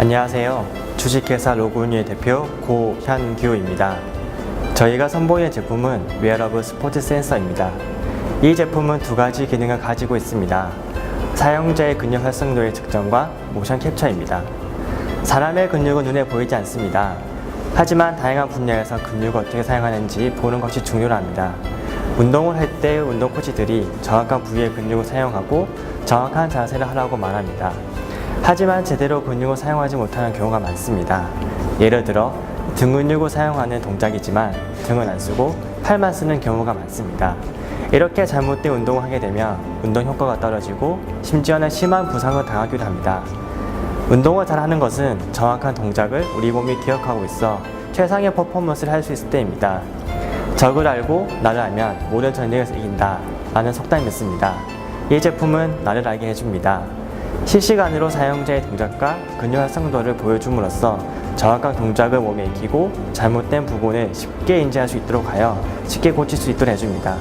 안녕하세요. 주식회사 로그운유의 대표 고현규입니다. 저희가 선보이는 제품은 웨어러블 스포츠 센서입니다. 이 제품은 두 가지 기능을 가지고 있습니다. 사용자의 근육 활성도의 측정과 모션 캡처입니다. 사람의 근육은 눈에 보이지 않습니다. 하지만 다양한 분야에서 근육을 어떻게 사용하는지 보는 것이 중요합니다. 운동을 할 때 운동 코치들이 정확한 부위의 근육을 사용하고 정확한 자세를 하라고 말합니다. 하지만 제대로 근육을 사용하지 못하는 경우가 많습니다. 예를 들어 등 근육을 사용하는 동작이지만 등은 안 쓰고 팔만 쓰는 경우가 많습니다. 이렇게 잘못된 운동을 하게 되면 운동 효과가 떨어지고 심지어는 심한 부상을 당하기도 합니다. 운동을 잘하는 것은 정확한 동작을 우리 몸이 기억하고 있어 최상의 퍼포먼스를 할 수 있을 때입니다. 적을 알고 나를 알면 모든 전쟁에서 이긴다 라는 속담이 있습니다. 이 제품은 나를 알게 해줍니다. 실시간으로 사용자의 동작과 근육 활성도를 보여줌으로써 정확한 동작을 몸에 익히고 잘못된 부분을 쉽게 인지할 수 있도록 하여 쉽게 고칠 수 있도록 해줍니다.